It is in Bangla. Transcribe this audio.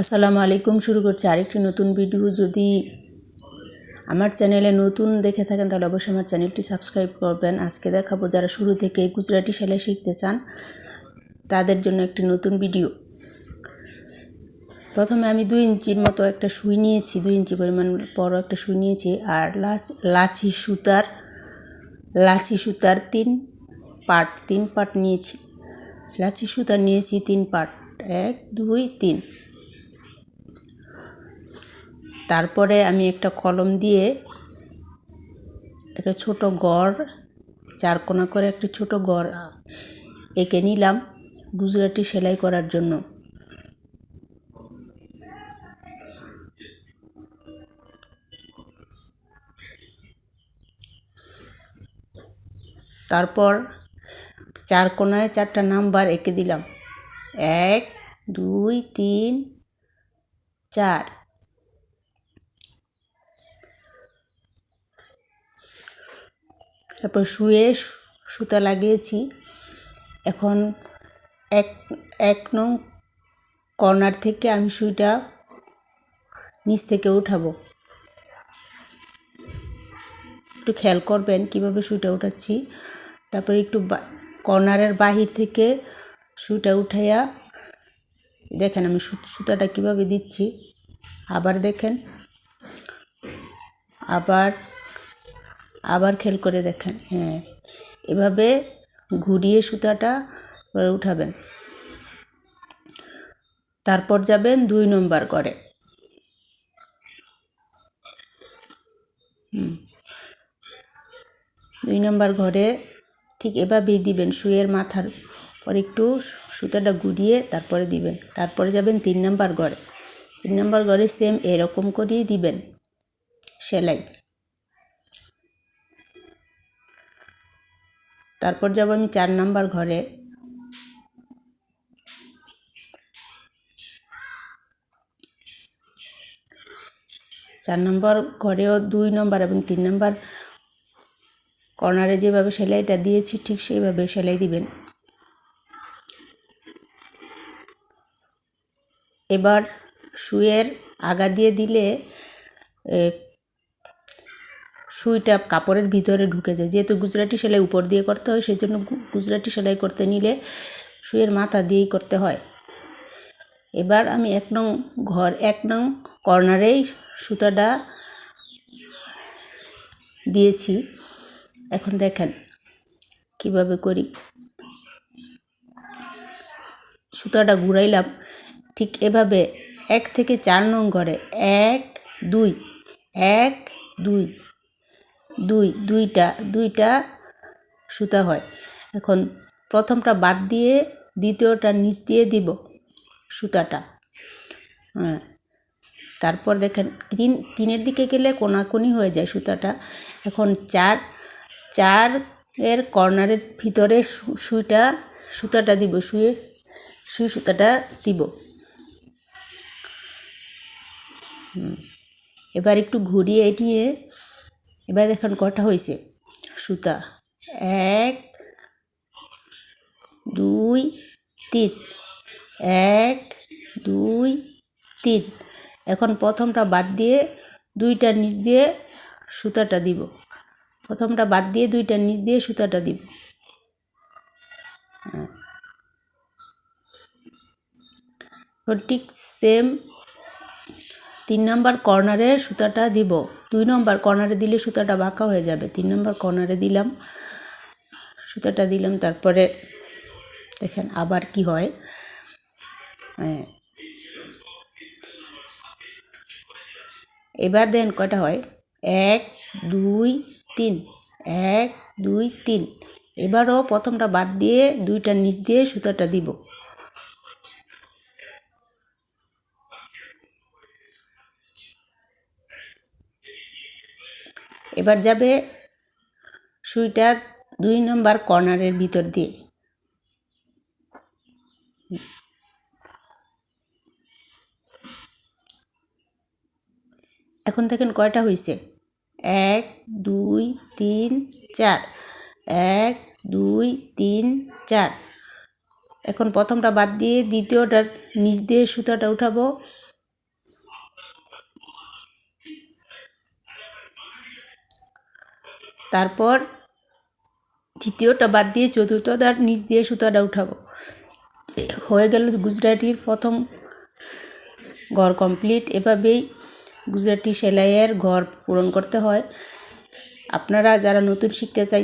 আসসালামু আলাইকুম, শুরু করছি আরেকটি নতুন ভিডিও যদি আমার চ্যানেলে নতুন দেখে থাকেন, তাহলে অবশ্যই আমার চ্যানেলটি সাবস্ক্রাইব করবেন। আজকে দেখাবো যারা শুরু থেকে গুজরাটি সেলাই শিখতে চান, তাদের জন্য একটি নতুন ভিডিও প্রথমে আমি দুই ইঞ্চির মতো একটা সুই নিয়েছি, দুই ইঞ্চি পরিমাণ বড় একটা সুই নিয়েছি, আর লাচ লাচি সুতার লাচি সুতার তিন পার্ট তিন পার্ট নিয়েছি। লাচি সুতার নিয়েছি তিন পার্ট এক, দুই, তিন। তারপরে আমি একটা কলম দিয়ে একটা ছোট গড়, চার কোনা করে একটি ছোট গড় এঁকে নিলাম গুজরাটি সেলাই করার জন্য। তারপর চার কোনায় চারটা নাম্বার এঁকে দিলাম। এক, দুই, তিন, চার। তারপর শুয়ে সুতা লাগিয়েছি। এখন এক এক নং কর্নার থেকে আমি সুইটা নিচ থেকে উঠাবো। একটু খেয়াল করবেন কীভাবে সুইটা উঠাচ্ছি। তারপরে একটু কর্নারের বাহির থেকে সুইটা উঠাইয়া দেখেন আমি সুতাটা কীভাবে দিচ্ছি। আবার দেখেন, আবার আবার খেল করে দেখেন হ্যাঁ। এভাবে ঘুরিয়ে সুতাটা উঠাবেন। তারপর যাবেন দুই নম্বর করে দুই নম্বর ঘরে ঠিক এভাবেই দিবেন শুয়ের মাথার পর একটু সুতাটা ঘুরিয়ে তারপরে দিবেন। তারপরে যাবেন তিন নম্বর ঘরে তিন নম্বর ঘরে সেম এরকম করেই দিবেন, সেলাই। তারপর যাব আমি চার নাম্বার ঘরে। চার নম্বর ঘরেও দুই নম্বর এবং তিন নম্বর কর্নারে যেভাবে সেলাইটা দিয়েছি ঠিক সেইভাবে সেলাই দিবেন। এবার শুয়ের আগা দিয়ে দিলে সুইটা কাপড়ের ভিতরে ঢুকে যায়। যেহেতু গুজরাটি সেলাই উপর দিয়ে করতে হয় সেই জন্য গুজরাটি সেলাই করতে নিলে সুইয়ের মাথা দিয়েই করতে হয়। এবার আমি এক নং ঘর, এক নং কর্নারেই সুতাটা দিয়েছি। এখন দেখেন কীভাবে করি। সুতাটা ঘুরাইলাম, ঠিক এভাবে এক থেকে চার নং ঘরে, এক, দুই এক, দুই দুই, দুইটা দুইটা সুতা হয়। এখন প্রথমটা বাদ দিয়ে দ্বিতীয়টা নিচ দিয়ে দিব সুতাটা। হ্যাঁ তারপর দেখেন তিন, তিনের দিকে গেলে কোনাকুনি হয়ে যায় সুতাটা। এখন চার চার এর কর্নারের ভিতরে সুইটা, সুতাটা দিব শুয়ে সুই সুতাটা দিব। এবার একটু ঘুরিয়ে এটিয়ে এবার দেখুন কটা হয়েছে? সুতা। এক, দুই, তিন। এক, দুই, তিন। এখন প্রথমটা বাদ দিয়ে দুইটা নিচ দিয়ে সুতাটা দিব। প্রথমটা বাদ দিয়ে দুইটা নিচ দিয়ে সুতাটা দিব। ঠিক সেম তিন নম্বর কর্নারে সুতাটা দিব। দুই নম্বর কর্নারে দিলে সুতাটা বাঁকা হয়ে যাবে। তিন নম্বর কর্নারে দিলাম, সুতাটা দিলাম, তারপরে দেখেন আবার কি হয়। এবার দেন কটা হয়? এক, দুই, তিন, এক, দুই, তিন। এবারও প্রথমটা বাদ দিয়ে দুইটা নিচ দিয়ে সুতাটা দিব। এবার যাবে সুইটা দুই নম্বর কর্নারের ভিতর দিয়ে। এখন দেখেন কয়টা হয়েছে এক, দুই, তিন, চার। এক, দুই, তিন, চার। এখন প্রথমটা বাদ দিয়ে দ্বিতীয়টার নিচ দিয়ে সুতাটা উঠাবো। তারপর দ্বিতীয়টা বাদ দিয়ে চতুর্থটার নিচ দিয়ে সুতাটা উঠাবো। হয়ে গেল গুজরাটির প্রথম ঘর কমপ্লিট এভাবেই গুজরাটি সেলাইয়ের ঘর পূরণ করতে হয়। আপনারা যারা নতুন শিখতে চাই